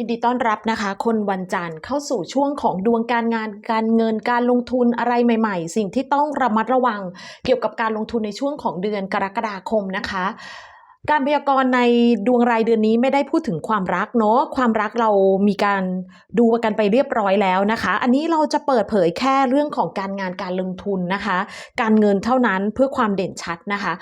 ยินดีต้อนรับนะคะ คนวันจันทร์เข้าสู่ช่วงของดวงการงานการเงินการลงทุนอะไรใหม่ ๆ สิ่งที่ต้องระมัดระวังเกี่ยวกับการลงทุนในช่วงของเดือนกรกฎาคมนะคะการพยากรณ์ในดวงรายเดือนนี้ไม่ได้พูดถึงความรักเนาะความรักเรามีการดูกันไปเรียบร้อยแล้วนะคะ อันนี้เราจะเปิดเผยแค่เรื่องของการงานการลงทุนนะคะ การเงินเท่านั้นเพื่อความเด่นชัดนะคะ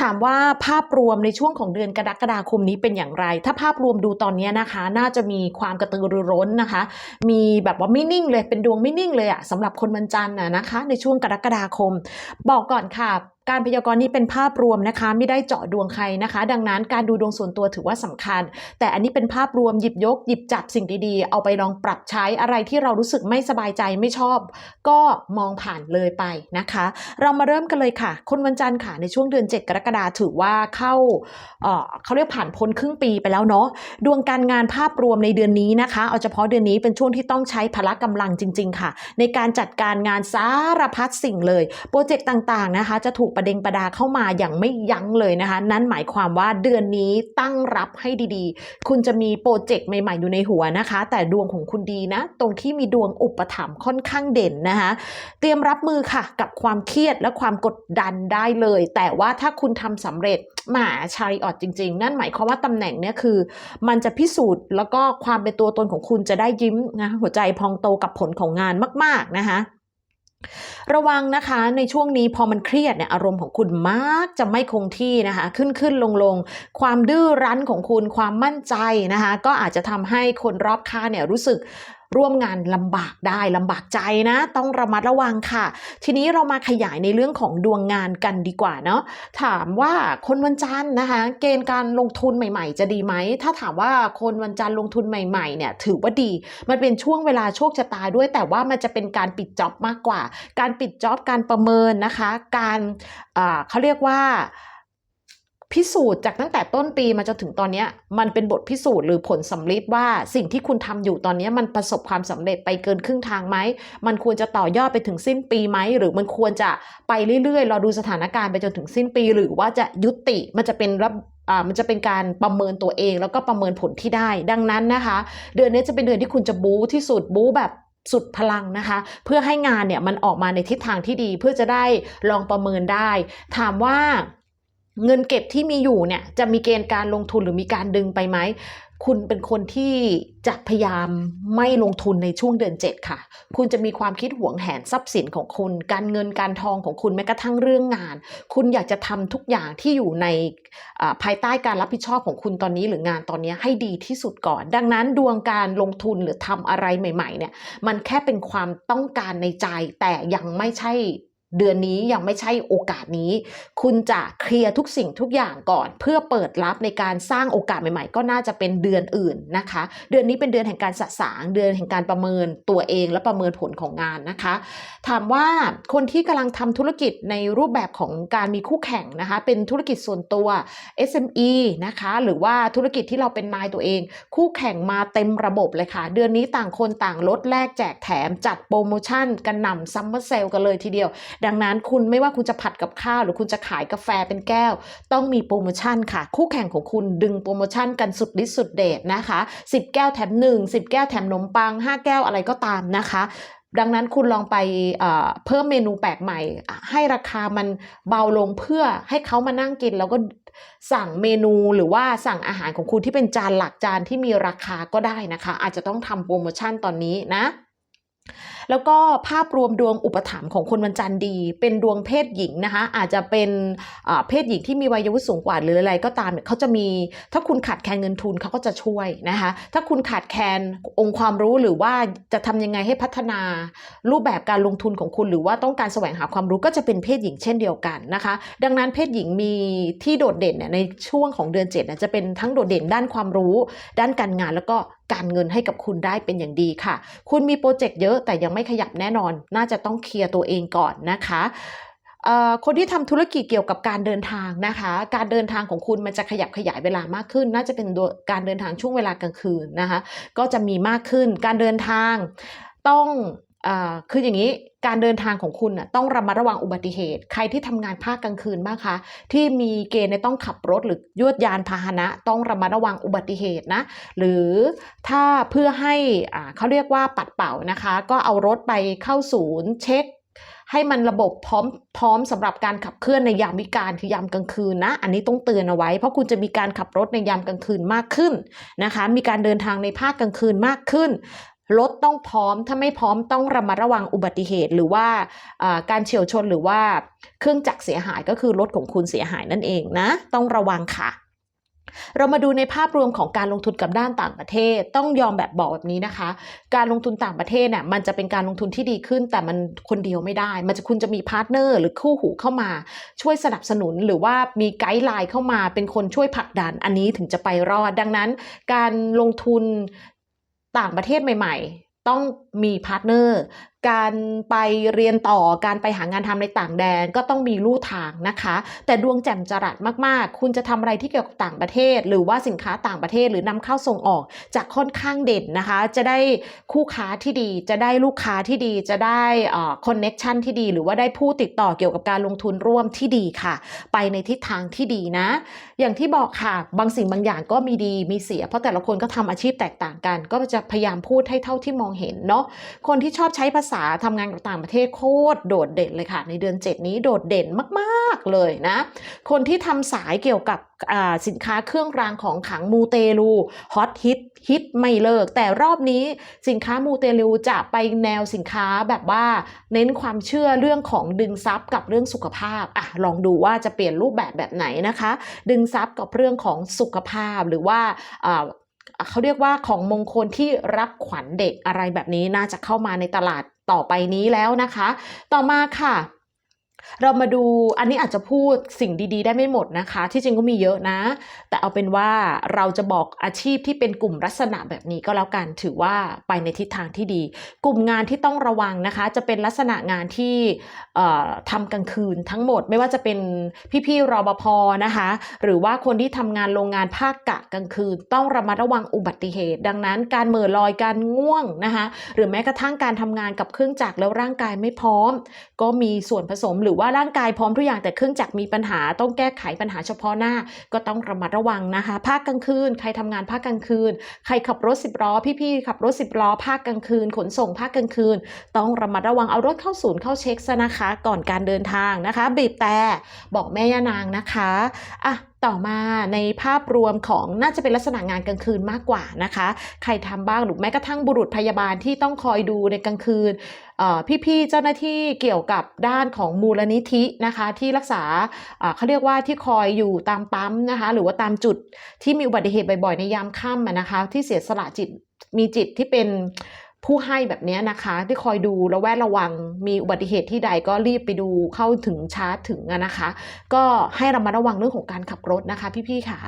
ถามว่าภาพรวมในช่วงของเดือนกรกฎาคมนี้เป็นอย่างไร ถ้าภาพรวมดูตอนนี้นะคะ น่าจะมีความกระตือรือร้นนะคะ มีแบบว่าไม่นิ่งเลย เป็นดวงไม่นิ่งเลยอะสำหรับคนวันจันทร์นะนะคะ ในช่วงกรกฎาคม บอกก่อนค่ะ การพยากรณ์นี้เป็นภาพรวมนะคะ ไม่ได้เจาะดวงใครนะคะ ดังนั้นการดูดวงส่วนตัวถือว่าสำคัญ แต่อันนี้เป็นภาพรวมหยิบยกหยิบจับสิ่งดีๆ เอาไปลองปรับใช้อะไรที่เรารู้สึกไม่สบายใจไม่ชอบ ก็มองผ่านเลยไปนะคะ เรามาเริ่มกันเลยค่ะ คนวันจันทร์ค่ะในช่วงเดือน 7 กรกฎาถือว่าเข้าเเขาเรียกผ่านพ้นครึ่งปีไปแล้วเนาะดวงการงานภาพรวมในเดือนนี้นะคะเอาเฉพาะเดือนนี้เป็นช่วงที่ต้องใช้พละกำลังจริง ๆ ค่ะ ในการจัดการงานสารพัดสิ่งเลยโปรเจกต์ต่างๆนะคะ จะถูกประเด็งประดาเข้ามาอย่างไม่ยั้งเลยนะคะ นั่นหมายความว่าเดือนนี้ตั้งรับให้ดีๆ คุณจะมีโปรเจกต์ใหม่ๆ อยู่ในหัวนะคะ แต่ดวงของคุณดีนะ ตรงที่มีดวงอุปถัมภ์ค่อนข้างเด่นนะคะ เตรียมรับมือค่ะ กับความเครียดและความกดดันได้เลย แต่ว่าถ้าคุณทำสำเร็จหมาชาริออตจริง ๆ นั่นหมายความว่าตำแหน่งเนี้ยคือ มันจะพิสูจน์แล้วก็ความเป็นตัวตนของคุณจะได้ยิ้มนะหัวใจพองโตกับผลของงานมาก ๆนะคะ ระวังนะคะในช่วงนี้พอมันเครียดเนี่ยอารมณ์ของคุณมากจะไม่คงที่นะคะ ขึ้นขึ้นลงลงความดื้อรั้นของคุณความมั่นใจนะคะ ก็อาจจะทำให้คนรอบข้างเนี่ยรู้สึก ร่วมงานลำบากได้ลำบากใจนะ ต้องระมัดระวังค่ะ ทีนี้เรามาขยายในเรื่องของดวงงานกันดีกว่าเนาะถามว่าคนวันจันทร์นะคะ เกณฑ์การลงทุนใหม่ ๆ จะดีไหม ถ้าถามว่าคนวันจันทร์ลงทุนใหม่ๆเนี่ยถือว่าดี มันเป็นช่วงเวลาโชคชะตาด้วย แต่ว่ามันจะเป็นการปิดจ็อบมากกว่า การปิดจ็อบการประเมินนะคะ การเขาเรียกว่า พิสูจน์จากตั้งแต่ต้นปีมาจนถึงตอนนี้มันเป็นบทพิสูจน์หรือผลสำลิดว่าสิ่งที่คุณทำอยู่ตอนนี้มันประสบความสำเร็จไปเกินครึ่งทางไหม มันควรจะต่อยอดไปถึงสิ้นปีไหม หรือมันควรจะไปเรื่อยๆรอดูสถานการณ์ไปจนถึงสิ้นปี หรือว่าจะยุติมันจะเป็นรับอ่ามันจะเป็นการประเมินตัวเอง แล้วก็ประเมินผลที่ได้ ดังนั้นนะคะ เดือนนี้จะเป็นเดือนที่คุณจะบู๊ที่สุดบู๊แบบสุดพลังนะคะ เพื่อให้งานเนี่ยมันออกมาในทิศทางที่ดี เพื่อจะได้ลองประเมินได้ ถามว่า เงินเก็บที่มีอยู่เนี่ยจะมีเกณฑ์การลงทุนหรือมีการดึงไปไหม คุณเป็นคนที่จะพยายามไม่ลงทุนในช่วงเดือน 7 ค่ะ คุณจะมีความคิดหวงแหนทรัพย์สินของคุณ การเงินการทองของคุณแม้กระทั่งเรื่องงาน คุณอยากจะทำทุกอย่างที่อยู่ในภายใต้การรับผิดชอบของคุณตอนนี้หรืองานตอนนี้ให้ดีที่สุดก่อน ดังนั้นดวงการลงทุนหรือทำอะไรใหม่ ๆ เนี่ยมันแค่เป็นความต้องการในใจแต่ยังไม่ใช่ เดือนนี้ยังไม่ใช่โอกาสนี้ คุณจะเคลียร์ทุกสิ่งทุกอย่างก่อน เพื่อเปิดรับในการสร้างโอกาสใหม่ๆ ก็น่าจะเป็นเดือนอื่นนะคะ เดือนนี้เป็นเดือนแห่งการสะสาง เดือนแห่งการประเมินตัวเองและประเมินผลของงานนะคะ ถามว่าคนที่กำลังทำธุรกิจในรูปแบบของการมีคู่แข่งนะคะ เป็นธุรกิจส่วนตัว SME นะคะ หรือว่าธุรกิจที่เราเป็นนายตัวเอง คู่แข่งมาเต็มระบบเลยค่ะ เดือนนี้ต่างคนต่างลดแลกแจกแถมจัดโปรโมชั่นกันนำซัมเมอร์เซลกันเลยทีเดียวดังนั้นคุณไม่ว่าคุณจะผัดกับข้าวหรือคุณจะขายกาแฟเป็นแก้ว ต้องมีโปรโมชั่นค่ะ คู่แข่งของคุณดึงโปรโมชั่นกันสุดฤทธิ์สุดเดชนะคะ 10 แก้วแถม 1 10 แก้วแถมขนมปัง 5 แก้วอะไรก็ตามนะคะดังนั้นคุณลองไปเพิ่มเมนูแปลกใหม่ ให้ราคามันเบาลงเพื่อให้เขามานั่งกิน แล้วก็สั่งเมนูหรือว่าสั่งอาหารของคุณที่เป็นจานหลักจานที่มีราคาก็ได้นะคะ อาจจะต้องทำโปรโมชั่นตอนนี้นะ แล้วก็ภาพรวมดวงอุปถัมภ์ของคนวันจันทร์ดี เป็นดวงเพศหญิงนะคะอาจจะเป็นเพศหญิงที่มีวัยวุฒิสูงกว่าหรืออะไรก็ตามเนี่ยเขาจะมีถ้าคุณขาดแคลนเงินทุนเขาก็จะช่วยนะคะถ้าคุณขาดแคลนองค์ความรู้หรือว่าจะทำยังไงให้พัฒนารูปแบบการลงทุนของคุณ หรือว่าต้องการแสวงหาความรู้ก็จะเป็นเพศหญิงเช่นเดียวกันนะคะ ดังนั้นเพศหญิงมีที่โดดเด่นเนี่ยในช่วงของเดือน7เนี่ยจะเป็นทั้งโดดเด่นด้านความรู้ ด้านการงานแล้วก็ การเงินให้กับคุณได้เป็นอย่างดีค่ะ คุณมีโปรเจกต์เยอะแต่ยังไม่ขยับแน่นอน น่าจะต้องเคลียร์ตัวเองก่อนนะคะคนที่ทำธุรกิจเกี่ยวกับการเดินทางนะคะ การเดินทางของคุณมันจะขยับขยายเวลามากขึ้น น่าจะเป็นการเดินทางช่วงเวลากลางคืนนะคะ ก็จะมีมากขึ้น การเดินทางต้อง คืออย่างนี้การเดินทางของคุณต้องระมัดระวังอุบัติเหตุ ใครที่ทำงานภาคกลางคืนบ้างคะที่มีเกณฑ์ในต้องขับรถหรือยวดยานพาหนะ ต้องระมัดระวังอุบัติเหตุนะหรือถ้าเพื่อให้เขาเรียกว่าปัดเป่านะคะ ก็เอารถไปเข้าศูนย์เช็คให้มันระบบพร้อมพร้อมสำหรับการขับเคลื่อนในยามวิกาลคือยามกลางคืนนะ อันนี้ต้องเตือนเอาไว้ เพราะคุณจะมีการขับรถในยามกลางคืนมากขึ้นนะคะ มีการเดินทางในภาคกลางคืนมากขึ้น รถต้องพร้อม ถ้าไม่พร้อมต้องระมัดระวังอุบัติเหตุ หรือว่าการเฉียวชนหรือว่าเครื่องจักรเสียหายก็คือรถของคุณเสียหายนั่นเองนะ ต้องระวังค่ะ เรามาดูในภาพรวมของการลงทุนกับด้านต่างประเทศ ต้องยอมแบบบอกแบบนี้นะคะ การลงทุนต่างประเทศเนี่ยมันจะเป็นการลงทุนที่ดีขึ้น แต่มันคนเดียวไม่ได้ มันจะคุณจะมีพาร์ทเนอร์หรือคู่หูเข้ามา ช่วยสนับสนุนหรือว่ามีไกด์ไลน์เข้ามาเป็นคนช่วยผลักดันอันนี้ถึงจะไปรอด ดังนั้น การลงทุน ต่างประเทศใหม่ ๆ ต้องมีพาร์ทเนอร์ การไปเรียนต่อการไปหางานทำในต่างแดนก็ต้องมีลู่ทางนะคะ แต่ดวงแจ่มจรัสมากๆ คุณจะทำอะไรที่เกี่ยวกับต่างประเทศ หรือว่าสินค้าต่างประเทศหรือนำเข้าส่งออกจะค่อนข้างเด่นนะคะ จะได้คู่ค้าที่ดี จะได้ลูกค้าที่ดี จะได้คอนเน็ชันที่ดี หรือว่าได้ผู้ติดต่อเกี่ยวกับการลงทุนร่วมที่ดีค่ะ ไปในทิศทางที่ดีนะ อย่างที่บอกค่ะบางสิ่งบางอย่างก็มีดีมีเสีย เพราะแต่ละคนก็ทำอาชีพแตกต่างกัน ก็จะพยายามพูดให้เท่าที่มองเห็นเนาะคนที่ชอบใช้ภาษาทำงานกับต่างประเทศโคตรโดดเด่นเลยค่ะ ในเดือน 7 นี้โดดเด่นมากๆเลยนะ คนที่ทำสายเกี่ยวกับสินค้าเครื่องรางของขลังมูเตลูฮอตฮิตฮิตไม่เลิก แต่รอบนี้สินค้ามูเตลูจะไปแนวสินค้าแบบว่า เน้นความเชื่อเรื่องของดึงทรัพย์กับเรื่องสุขภาพอะลองดูว่าจะเปลี่ยนรูปแบบแบบไหนนะคะ ดึงทรัพย์กับเรื่องของสุขภาพหรือว่าเขาเรียกว่าของมงคลที่รับขวัญเด็กอะไรแบบนี้น่าจะเข้ามาในตลาดต่อไปนี้แล้วนะคะ ต่อมาค่ะ เรามาดูอันนี้อาจจะพูดสิ่งดีๆ ได้ไม่หมดนะคะ ที่จริงก็มีเยอะนะ แต่เอาเป็นว่าเราจะบอกอาชีพที่เป็นกลุ่มลักษณะแบบนี้ก็แล้วกันถือว่าไปในทิศทางที่ดี กลุ่มงานที่ต้องระวังนะคะ จะเป็นลักษณะงานที่เอ่อทำกลางคืนทั้งหมด ไม่ว่าจะเป็นพี่ๆรปภนะคะ หรือว่าคนที่ทำงานโรงงานภาคกะกลางคืน ต้องระมัดระวังอุบัติเหตุ ดังนั้นการเหม่อลอยการง่วงนะคะ หรือแม้กระทั่งการทำงานกับเครื่องจักรแล้วร่างกายไม่พร้อม ก็มีส่วนผสมหรือว่าร่างกายพร้อมทุกอย่างแต่เครื่องจักรมีปัญหาต้องแก้ไขปัญหาเฉพาะหน้าก็ต้องระมัดระวังนะคะ ภาคกลางคืน ใครทำงานภาคกลางคืน ใครขับรถสิบล้อพี่ๆขับรถสิบล้อภาคกลางคืน ขนส่งภาคกลางคืน ต้องระมัดระวังเอารถเข้าศูนย์เข้าเช็คซะนะคะ ก่อนการเดินทางนะคะ บีบแต่บอกแม่ย่านางนะคะอะ ต่อมาในภาพรวมของน่าจะเป็นลักษณะงานกลางคืนมากกว่านะคะ ใครทำบ้างหรือแม้กระทั่งบุรุษพยาบาลที่ต้องคอยดูในกลางคืนพี่ๆเจ้าหน้าที่เกี่ยวกับด้านของมูลนิธินะคะ ที่รักษาเขาเรียกว่าที่คอยอยู่ตามปั๊มนะคะ หรือว่าตามจุดที่มีอุบัติเหตุบ่อยๆในยามค่ำนะคะ ที่เสียสละจิตมีจิตที่เป็น ผู้ให้แบบนี้นะคะ ที่คอยดูระแวดระวัง มีอุบัติเหตุที่ใดก็รีบไปดูเข้าถึงชาร์จถึงนะคะ ก็ให้ระมัดระวังเรื่องของการขับรถนะคะ พี่ๆค่ะ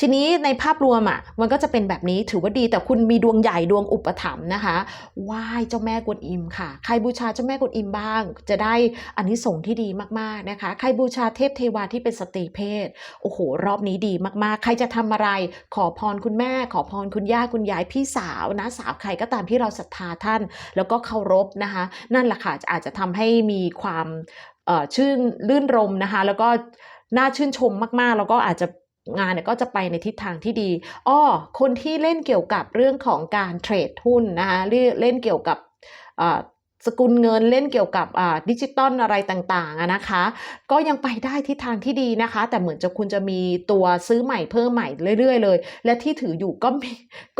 ทีนี้ในภาพรวมอะมันก็จะเป็นแบบนี้ถือว่าดีแต่คุณมีดวงใหญ่ดวงอุปถัมภ์นะคะไหว้เจ้าแม่กวนอิมค่ะ ใครบูชาเจ้าแม่กวนอิมบ้าง จะได้อันนี้ส่งที่ดีมากๆนะคะ ใครบูชาเทพเทวาที่เป็นสตรีเพศโอ้โห รอบนี้ดีมากๆ ใครจะทำอะไร ขอพรคุณแม่ ขอพรคุณย่าคุณยายพี่สาวนะสาวใครก็ตามที่เราศรัทธาท่าน แล้วก็เคารพนะคะ นั่นแหละค่ะอาจจะทำให้มีความเอ่อชื่นลื่นรมนะคะ แล้วก็น่าชื่นชมมากๆ แล้วก็อาจจะ งานเนี่ยก็จะไปในทิศทางที่ดีอ้อคนที่เล่นเกี่ยวกับเรื่องของการเทรดหุ้นนะคะเล่นเกี่ยวกับสกุลเงินเล่นเกี่ยวกับดิจิตอลอะไรต่างๆนะคะ ก็ยังไปได้ทิศทางที่ดีนะคะ แต่เหมือนจะคุณจะมีตัวซื้อใหม่เพิ่มใหม่เรื่อยๆเลย และที่ถืออยู่ก็มี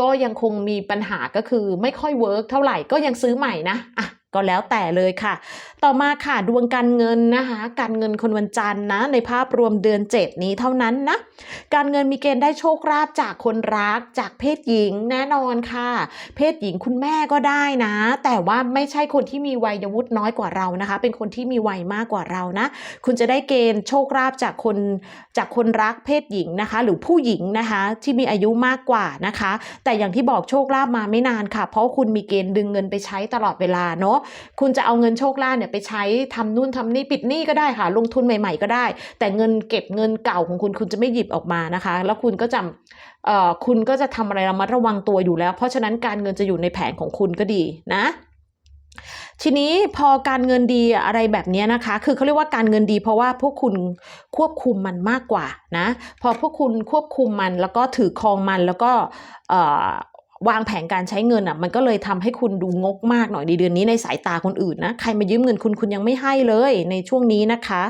ก็ยังคงมีปัญหาก็คือไม่ค่อยเวิร์กเท่าไหร่ก็ยังซื้อใหม่นะอะ ก็แล้วแต่เลยค่ะ ต่อมาค่ะดวงการเงินนะคะ การเงินคนวันจันทร์นะ ในภาพรวมเดือน 7 นี้เท่านั้นนะ การเงินมีเกณฑ์ได้โชคลาภจากคนรักจากเพศหญิงแน่นอนค่ะ เพศหญิงคุณแม่ก็ได้นะ แต่ว่าไม่ใช่คนที่มีวัยวุฒิน้อยกว่าเรานะคะ เป็นคนที่มีวัยมากกว่าเรานะ คุณจะได้เกณฑ์โชคลาภจากคนจากคนรักเพศหญิงนะคะ หรือผู้หญิงนะคะ ที่มีอายุมากกว่านะคะ แต่อย่างที่บอกโชคลาภมาไม่นานค่ะ เพราะคุณมีเกณฑ์ดึงเงินไปใช้ตลอดเวลาเนาะคุณจะเอาเงินโชคลาภเนี่ยไปใช้ทำนู่นทำนี่ปิดหนี้ก็ได้ค่ะ ลงทุนใหม่ ๆ ก็ได้ แต่เงินเก็บเงินเก่าของคุณคุณจะไม่หยิบออกมานะคะ แล้วคุณก็จะเอ่อคุณก็จะทำอะไรระมัดระวังตัวอยู่แล้ว เพราะฉะนั้นการเงินจะอยู่ในแผนของคุณก็ดีนะทีนี้พอการเงินดีอะไรแบบนี้นะคะ คือเขาเรียกว่าการเงินดี เพราะว่าพวกคุณควบคุมมันมากกว่านะ พอพวกคุณควบคุมมันแล้วก็ถือครองมันแล้วก็ วางแผนการใช้เงินอะ มันก็เลยทำให้คุณดูงกมากหน่อยในเดือนนี้ในสายตาคนอื่นนะใครมายืมเงินคุณคุณยังไม่ให้เลยในช่วงนี้นะคะ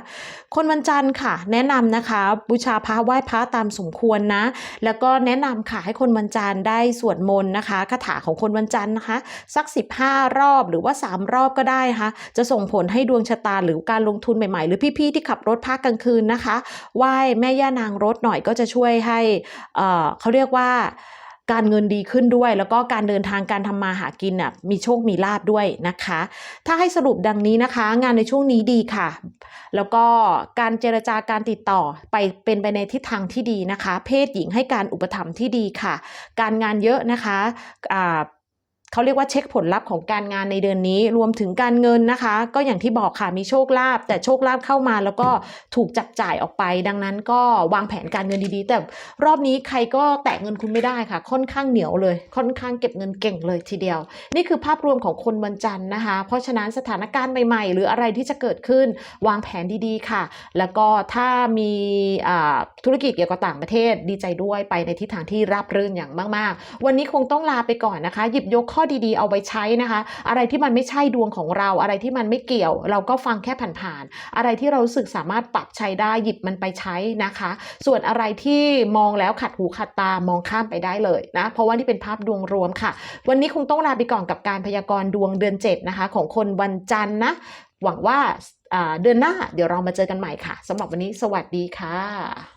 คนวันจันทร์ค่ะ แนะนำนะคะ บูชาพระไหว้พระตามสมควรนะ แล้วก็แนะนำค่ะให้คนวันจันทร์ได้สวดมนต์นะคะคาถาของคนวันจันทร์นะคะ สัก 15 รอบหรือว่า 3 รอบก็ได้นะคะจะส่งผลให้ดวงชะตาหรือการลงทุนใหม่ๆ หรือพี่ๆที่ขับรถภาคกลางคืนนะคะไหว้แม่ย่านางรถหน่อยก็จะช่วยให้เเขาเรียกว่า การเงินดีขึ้นด้วย แล้วก็การเดินทางการทำมาหากินน่ะมีโชคมีลาบด้วยนะคะ ถ้าให้สรุปดังนี้นะคะ งานในช่วงนี้ดีค่ะ แล้วก็การเจรจาการติดต่อไปเป็นไปในทิศทางที่ดีนะคะ เพศหญิงให้การอุปถัมภ์ที่ดีค่ะ การงานเยอะนะคะอ่า เขาเรียกว่าเช็คผลลัพธ์ของการงานในเดือนนี้ รวมถึงการเงินนะคะ ก็อย่างที่บอกค่ะมีโชคลาภแต่โชคลาภเข้ามาแล้วก็ถูกจับจ่ายออกไป ดังนั้นก็วางแผนการเงินดีๆ แต่รอบนี้ใครก็แตะเงินคุณไม่ได้ค่ะ ค่อนข้างเหนียวเลย ค่อนข้างเก็บเงินเก่งเลยทีเดียว นี่คือภาพรวมของคนวันจันทร์นะคะ เพราะฉะนั้นสถานการณ์ใหม่ๆ หรืออะไรที่จะเกิดขึ้นวางแผนดีๆค่ะ แล้วก็ถ้ามีธุรกิจเกี่ยวกับต่างประเทศดีใจด้วยไปในทิศทางที่ราบรื่นอย่างมากๆ วันนี้คงต้องลาไปก่อนนะคะ หยิบยกข้อดีๆเอาไว้ใช้นะคะ อะไรที่มันไม่ใช่ดวงของเรา อะไรที่มันไม่เกี่ยว เราก็ฟังแค่ผ่านๆอะไรที่เราสึกสามารถปรับใช้ได้หยิบมันไปใช้นะคะ ส่วนอะไรที่มองแล้วขัดหูขัดตามองข้ามไปได้เลยนะเพราะว่านี่เป็นภาพดวงรวมค่ะ วันนี้คงต้องลาไปก่อนกับการพยากรณ์ดวงเดือน 7 นะคะ ของคนวันจันทร์นะ หวังว่าเดือนหน้าเดี๋ยวเรามาเจอกันใหม่ค่ะสำหรับวันนี้สวัสดีค่ะ